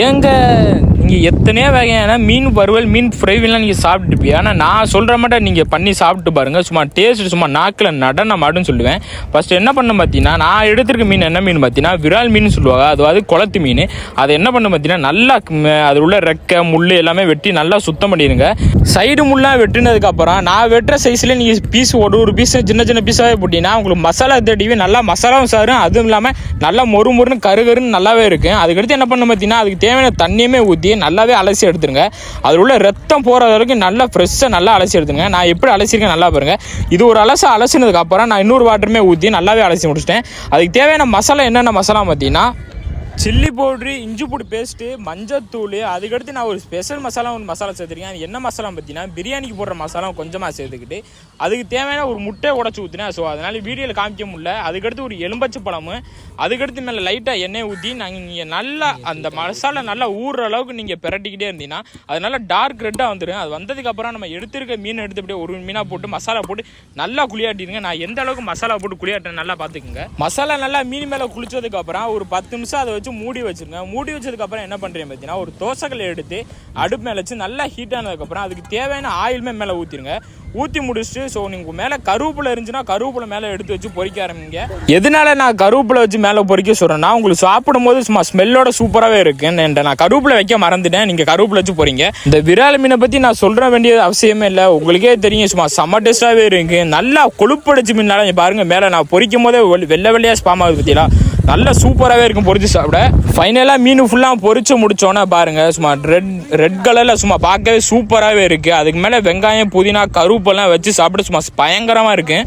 ஏங்க நீங்கள் எத்தனையோ வகையான மீன் வறுவல் மீன் ஃப்ரைவெல்லாம் நீங்கள் சாப்பிட்டுப்பீங்க ஆனால் நான் சொல்கிற மாட்டேன் நீங்கள் பண்ணி சாப்பிட்டு பாருங்கள் சும்மா டேஸ்ட் சும்மா நாக்கில் நடனம் ஆடுன்னு சொல்லுவேன். ஃபஸ்ட்டு என்ன பண்ண பார்த்தீங்கன்னா நான் எடுத்திருக்க மீன் என்ன மீன் பார்த்தீங்கன்னா விரால் மீன் சொல்லுவாங்க. அதாவது குளத்து மீன். அதை என்ன பண்ண பார்த்தீங்கன்னா நல்லா அதில் அது உள்ள ரெக்கை முள் எல்லாமே வெட்டி நல்லா சுத்தம் பண்ணிடுங்க. சைடு முள்ளாக வெட்டினதுக்கப்புறம் நான் வெட்டுற சைஸில் நீங்கள் பீஸ் ஒரு ஒரு பீஸ் சின்ன சின்ன பீஸாகவே போட்டிங்கன்னா உங்களுக்கு மசாலா தேடிவே நல்லா மசாலாவும் சாரும். அதுவும் இல்லாமல் நல்லா மொறு மொறுன்னு கரு கருன்னு நல்லாவே இருக்கும். அதுக்கடுத்து என்ன பண்ண பார்த்தீங்கன்னா அதுக்கு தேவையான தண்ணியுமே ஊற்றி நல்லாவே அலசி எடுத்துருங்க. அதில் உள்ள ரத்தம் போகிற வரைக்கும் நல்லா ஃப்ரெஷ்ஷாக நல்லா அலசி எடுத்துருங்க. நான் எப்படி அலசிருக்கேன் நல்லா பாருங்கள் இது ஒரு அலச அலசினதுக்கு அப்புறம் நான் இன்னொரு வாட்டருமே ஊற்றி நல்லாவே அலசி முடிச்சிட்டேன். அதுக்கு தேவையான மசாலா என்னென்ன மசாலா பார்த்தீங்கன்னா சில்லி பவுட்ரு இஞ்சி பூடி பேஸ்ட்டு மஞ்சத்தூள் அதுக்கடுத்து நான் ஒரு ஸ்பெஷல் மசாலா ஒரு மசாலா சேர்த்துருக்கேன். அது என்ன மசாலா பார்த்தீங்கன்னா பிரியாணிக்கு போடுற மசாலா கொஞ்சமாக சேர்த்துக்கிட்டு அதுக்கு தேவையான ஒரு முட்டையை உடச்சி ஊற்றினேன் ஸோ அதனால் வீடியோவில் காமிக்க முடியல. அதுக்கடுத்து ஒரு எலும்பச்சு பழமும் அதுக்கடுத்து மேலே லைட்டாக எண்ணெய் ஊற்றி நாங்கள் நீங்கள் நல்லா அந்த மசாலா நல்லா ஊறுற அளவுக்கு நீங்கள் பிரட்டிக்கிட்டே இருந்தீங்கன்னா அது நல்லா டார்க் ரெட்டாக வந்துடும் அது வந்ததுக்கப்புறம் நம்ம எடுத்திருக்க மீன் எடுத்து அப்படியே ஒரு மீனாக போட்டு மசாலா போட்டு நல்லா குளியாட்டிடுங்க. நான் எந்த அளவுக்கு மசாலா போட்டு குளியாட்டேன் நல்லா பார்த்துக்குங்க. மசாலா நல்லா மீன் மேலே குளிச்சதுக்கப்புறம் ஒரு பத்து நிமிஷம் அதை வச்சு மூடி வச்சிருங்க. மூடி வச்சதுக்கப்புறம் என்ன பண்ணுறீங்க பார்த்தீங்கன்னா ஒரு தோசைக்கல்லை எடுத்து அடுப்பு மேலே வச்சு நல்லா ஹீட் ஆனதுக்கப்புறம் அதுக்கு தேவையான ஆயிலுமே மேலே ஊற்றிருங்க ஊற்றி முடிச்சுட்டு ஸோ நீங்கள் மேலே கருவேப்பிலை இருந்துச்சுன்னா கருவேப்பிலை மேலே எடுத்து வச்சு பொறிக்க ஆரம்பிங்க. எதனால நான் கருவேப்பிலை வச்சு மேலே பொறிக்க சொல்கிறேன்னா உங்களுக்கு சாப்பிடும் போது சும்மா ஸ்மெல்லோட சூப்பராகவே இருக்குன்னு நான் கருவேப்பிலை வைக்க மறந்துட்டேன். நீங்கள் கருவேப்பிலை வச்சு போகிறீங்க இந்த விரால் மீனை பற்றி நான் சொல்கிற வேண்டிய அவசியமே இல்லை. உங்களுக்கே தெரியும் சும்மா செம்ம டேஸ்ட்டாகவே இருக்குது நல்லா கொழுப்படைச்சு மீனால நீங்கள் பாருங்கள் மேலே நான் பொறிக்கும் போதே வெள்ளை- வெள்ளையாக ஸ்பாம் ஆகுது பார்த்தீங்களா நல்லா சூப்பராகவே இருக்கும் பொறிச்சு சாப்பிட. ஃபைனலாக மீன் ஃபுல்லாக பொறிச்சு முடித்தோன்னே பாருங்கள் சும்மா ரெட் ரெட் கலரில் சும்மா பார்க்கவே சூப்பராகவே இருக்குது அதுக்கு மேலே வெங்காயம் புதினா கருப்பெல்லாம் வச்சு சாப்பிட சும்மா பயங்கரமாக இருக்கு.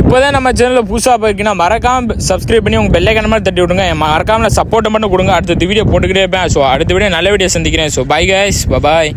இப்போதான் நம்ம சேனலில் புதுசாக போயிருக்கீங்கன்னா மறக்காம சப்ஸ்கிரைப் பண்ணி உங்கள் பெல்லைக்கான மாதிரி தட்டி விடுங்க. மறக்காம சப்போர்ட் மட்டும் கொடுங்க. அடுத்த வீடியோ போட்டுக்கிட்டே இருப்பேன். ஸோ அடுத்த வீடியோ நல்ல வீடியோ சந்திக்கிறேன். So bye guys bye